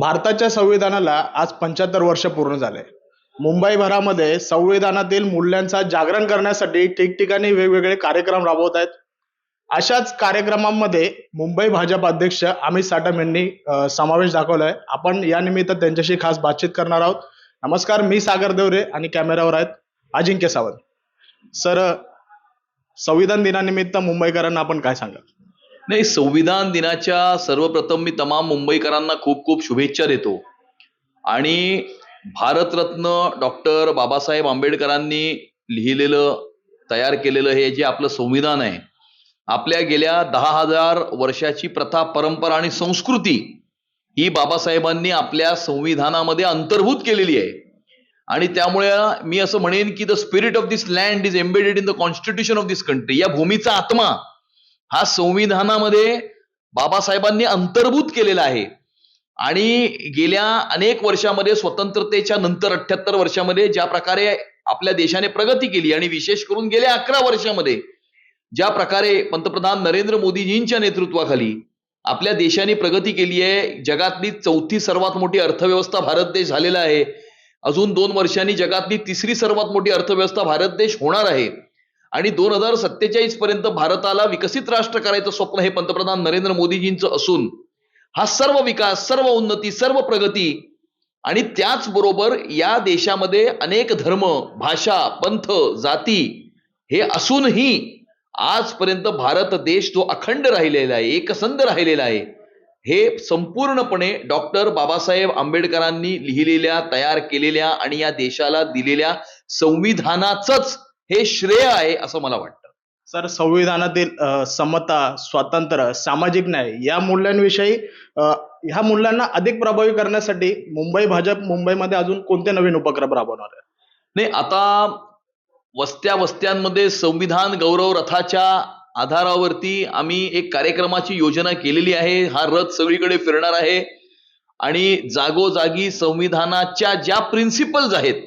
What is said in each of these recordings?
भारताच्या संविधानाला आज पंच्याहत्तर वर्ष पूर्ण झाले. मुंबईभरामध्ये संविधानातील मूल्यांचा जागरण करण्यासाठी ठिकठिकाणी वेगवेगळे कार्यक्रम राबवत आहेत. अशाच कार्यक्रमांमध्ये मुंबई भाजप अध्यक्ष अमित साटम यांनी समावेश दाखवलाय. आपण या निमित्त त्यांच्याशी खास बातचीत करणार आहोत. नमस्कार मी सागर देवरे आणि कॅमेऱ्यावर आहेत अजिंक्य सावंत. सर संविधान दिनानिमित्त मुंबईकरांना आपण काय सांगाल? नाही संविधान दिनाच्या सर्वप्रथम मी तमाम मुंबईकरांना खूप खूप शुभेच्छा देतो. आणि भारतरत्न डॉक्टर बाबासाहेब आंबेडकरांनी लिहिलेलं तयार केलेलं हे जे आपलं संविधान आहे आपल्या गेल्या दहा हजार वर्षाची प्रथा परंपरा आणि संस्कृती ही बाबासाहेबांनी आपल्या संविधानामध्ये अंतर्भूत केलेली आहे. आणि त्यामुळे मी असं म्हणेन की the spirit of this land is embedded in the constitution of this country या भूमीचा आत्मा हा संविधानामध्ये बाबासाहेबांनी अंतर्भूत केलेला आहे. आणि गेल्या अनेक वर्षामध्ये स्वतंत्रतेच्या नंतर अठ्याहत्तर वर्षामध्ये ज्या प्रकारे आपल्या देशाने प्रगती केली आणि विशेष करून गेल्या अकरा वर्षामध्ये ज्या प्रकारे पंतप्रधान नरेंद्र मोदीजींच्या नेतृत्वाखाली आपल्या देशाने प्रगती केली आहे जगातली चौथी सर्वात मोठी अर्थव्यवस्था भारत देश झालेला आहे. अजून दोन वर्षांनी जगातली तिसरी सर्वात मोठी अर्थव्यवस्था भारत देश होणार आहे. आणि दोन हजार सत्तेचाळीस पर्यंत भारताला विकसित राष्ट्र करायचं स्वप्न हे पंतप्रधान नरेंद्र मोदीजींचं असून हा सर्व विकास सर्व उन्नती सर्व प्रगती आणि त्याचबरोबर या देशामध्ये अनेक धर्म भाषा पंथ जाती हे असूनही आजपर्यंत भारत देश जो अखंड राहिलेला आहे एकसंध राहिलेला आहे हे संपूर्णपणे डॉक्टर बाबासाहेब आंबेडकरांनी लिहिलेल्या तयार केलेल्या आणि या देशाला दिलेल्या संविधानाचंच हे श्रेय आहे असं मला वाटतं. सर संविधानातील समता स्वातंत्र्य सामाजिक न्याय या मूल्यांविषयी ह्या मूल्यांना अधिक प्रभावी करण्यासाठी मुंबई भाजप मुंबईमध्ये अजून कोणते नवीन उपक्रम राबवणार आहे? नाही आता वस्त्या वस्त्यांमध्ये संविधान गौरव रथाच्या आधारावरती आम्ही एक कार्यक्रमाची योजना केलेली आहे. हा रथ सगळीकडे फिरणार आहे. आणि जागोजागी संविधानाच्या ज्या प्रिन्सिपल्स आहेत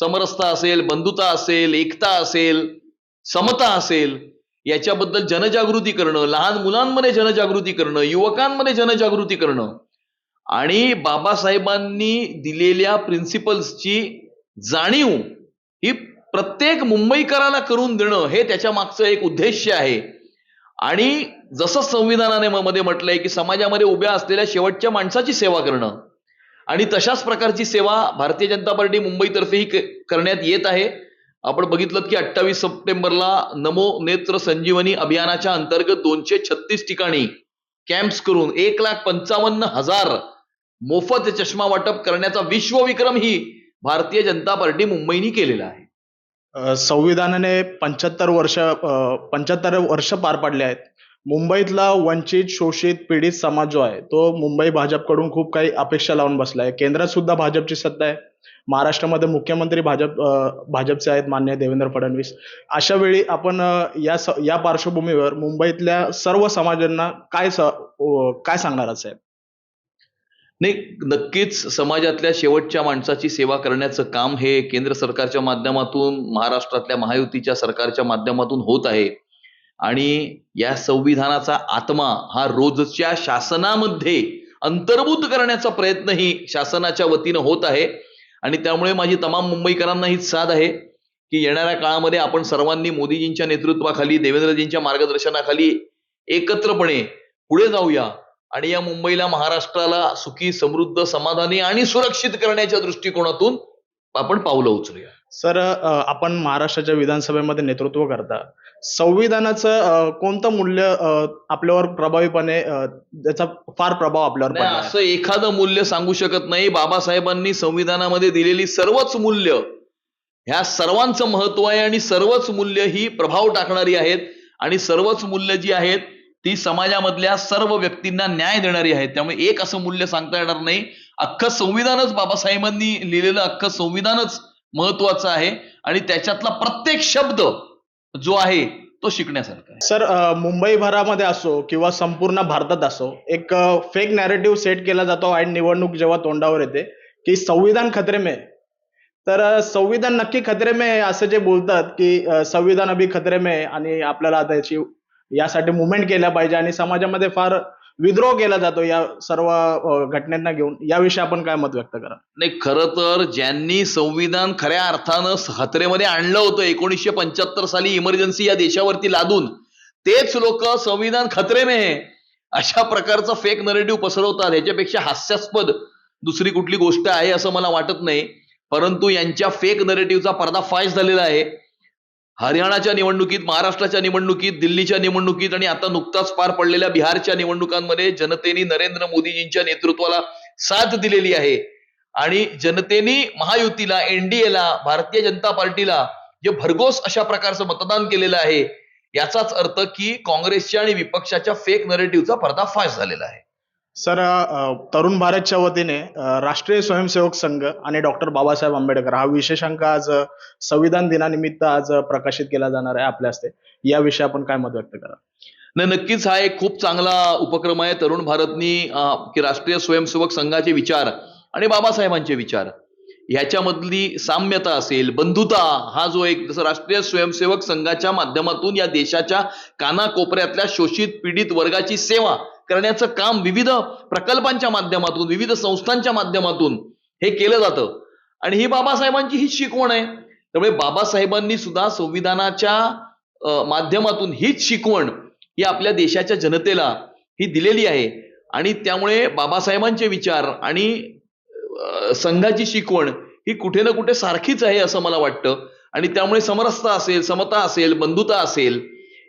समरसता असेल बंधुता असेल एकता असेल समता असेल याच्याबद्दल जनजागृती करणं लहान मुलांमध्ये जनजागृती करणं युवकांमध्ये जनजागृती करणं आणि बाबासाहेबांनी दिलेल्या प्रिन्सिपल्सची जाणीव ही प्रत्येक मुंबईकराला करून देणं हे त्याच्या मागचं एक उद्देश आहे. आणि जसं संविधानाने मध्ये म्हटलंय की समाजामध्ये उभ्या असलेल्या शेवटच्या माणसाची सेवा करणं आणि तशाच प्रकारची सेवा भारतीय जनता पार्टी मुंबईतर्फेही करण्यात येत आहे. आपण बघितलं की अठ्ठावीस सप्टेंबरला नमो नेत्र संजीवनी अभियानाच्या अंतर्गत दोनशे छत्तीस ठिकाणी कॅम्प्स करून एक लाख पंचावन्न हजार मोफत चष्मा वाटप करण्याचा विश्वविक्रम ही भारतीय जनता पार्टी मुंबईनी केलेला आहे. संविधानाने पंच्याहत्तर वर्ष पंच्याहत्तर वर्ष पार पाडले आहेत. मुंबईतला वंचित शोषित पीडित समाज जो आहे तो मुंबई भाजपकडून खूप काही अपेक्षा लावून बसलाय केंद्रात सुद्धा भाजपची सत्ता आहे. महाराष्ट्रामध्ये मुख्यमंत्री भाजप भाजपचे आहेत मान्य देवेंद्र फडणवीस. अशा वेळी आपण या स- या पार्श्वभूमीवर मुंबईतल्या सर्व समाजांना काय स- काय सांगणार आहे नाही नक्कीच समाजातल्या शेवटच्या माणसाची सेवा करण्याचं काम हे केंद्र सरकारच्या माध्यमातून महाराष्ट्रातल्या महायुतीच्या सरकारच्या माध्यमातून होत आहे. आणि या संविधानाचा आत्मा हा रोजच्या शासनामध्ये अंतर्भूत करण्याचा प्रयत्नही शासनाच्या वतीनं होत आहे. आणि त्यामुळे माझी तमाम मुंबईकरांना हीच साध आहे की येणाऱ्या काळामध्ये आपण सर्वांनी मोदीजींच्या नेतृत्वाखाली देवेंद्रजींच्या मार्गदर्शनाखाली एकत्रपणे पुढे जाऊया आणि या मुंबईला महाराष्ट्राला सुखी समृद्ध समाधानी आणि सुरक्षित करण्याच्या दृष्टिकोनातून आपण पावलं उचलूया. सर आपण महाराष्ट्राच्या विधानसभेमध्ये नेतृत्व करता. संविधानाचं कोणतं मूल्य आपल्यावर प्रभावीपणे त्याचा फार प्रभाव आपल्यावर? असं एखादं मूल्य सांगू शकत नाही. बाबासाहेबांनी संविधानामध्ये दिलेली सर्वच मूल्य ह्या सर्वांचं महत्त्व आहे आणि सर्वच मूल्य ही प्रभाव टाकणारी आहेत. आणि सर्वच मूल्य जी आहेत ती समाजामधल्या सर्व व्यक्तींना न्याय देणारी आहेत. त्यामुळे एक असं मूल्य सांगता येणार नाही. अख्खं संविधानच बाबासाहेबांनी लिहिलेलं अख्खं संविधानच महत्वाचं आहे आणि त्याच्यातला प्रत्येक शब्द जो आहे तो शिकण्यासारखा आहे. सर मुंबई मुंबईभरामध्ये असो किंवा संपूर्ण भारतात असो एक फेक नॅरेटिव्ह सेट केला जातो आणि निवडणूक जेव्हा तोंडावर येते की संविधान खतरे में. तर संविधान नक्की खतरे में असं जे बोलतात की संविधान अभी खतरे में आणि आपल्याला त्याची यासाठी मुवमेंट केल्या पाहिजे आणि समाजामध्ये फार विद्रोह केला जातो या सर्व घटनांना घेऊन. याविषयी आपण काय मत व्यक्त करा नाही खरं तर ज्यांनी संविधान खऱ्या अर्थानं हत्रेमध्ये आणलं होतं एकोणीसशे पंच्याहत्तर साली इमर्जन्सी या देशावरती लादून तेच लोक संविधान खतरे में अशा प्रकारचा फेक नरेटिव्ह पसरवतात. ह्याच्यापेक्षा हास्यास्पद दुसरी कुठली गोष्ट आहे असं मला वाटत नाही. परंतु यांच्या फेक नरेटिव्हचा पर्दाफाश झालेला आहे. हरियाणाच्या निवडणुकीत महाराष्ट्राच्या निवडणुकीत दिल्लीच्या निवडणुकीत आणि आता नुकताच पार पडलेल्या बिहारच्या निवडणुकांमध्ये जनतेने नरेंद्र मोदीजींच्या नेतृत्वाला साथ दिलेली आहे. आणि जनतेने महायुतीला एनडीएला भारतीय जनता पार्टीला जे भरघोस अशा प्रकारचं मतदान केलेलं आहे याचाच अर्थ की काँग्रेसच्या आणि विपक्षाच्या फेक नरेटिव्हचा पर्दाफाश झालेला आहे. सर तरुण भारतच्या वतीने राष्ट्रीय स्वयंसेवक संघ आणि डॉक्टर बाबासाहेब आंबेडकर हा विशेषांक आज संविधान दिनानिमित्त आज प्रकाशित केला जाणार आहे आपल्या हस्ते. याविषयी आपण काय मत व्यक्त करा नाही नक्कीच हा एक खूप चांगला उपक्रम आहे. तरुण भारतनी की राष्ट्रीय स्वयंसेवक संघाचे विचार आणि बाबासाहेबांचे विचार ह्याच्यामधली साम्यता असेल बंधुता हा जो एक जसं राष्ट्रीय स्वयंसेवक संघाच्या माध्यमातून या देशाच्या कानाकोपऱ्यातल्या शोषित पीडित वर्गाची सेवा करण्याचं काम विविध प्रकल्पांच्या माध्यमातून विविध संस्थांच्या माध्यमातून हे केलं जातं. आणि ही बाबासाहेबांची हीच शिकवण आहे. त्यामुळे बाबासाहेबांनी सुद्धा संविधानाच्या माध्यमातून हीच शिकवण ही आपल्या देशाच्या जनतेला ही दिलेली आहे. आणि त्यामुळे बाबासाहेबांचे विचार आणि संघाची शिकवण ही कुठे ना कुठे सारखीच आहे असं मला वाटतं. आणि त्यामुळे समरसता असेल समता असेल बंधुता असेल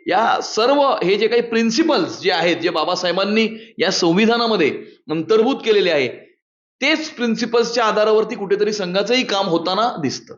या सर्व हे जे काही प्रिन्सिपल्स जे आहेत जे बाबासाहेबांनी या संविधानामध्ये अंतर्भूत केलेले आहे तेच प्रिन्सिपल्सच्या आधारावरती कुठेतरी संघाचंही काम होताना दिसतं.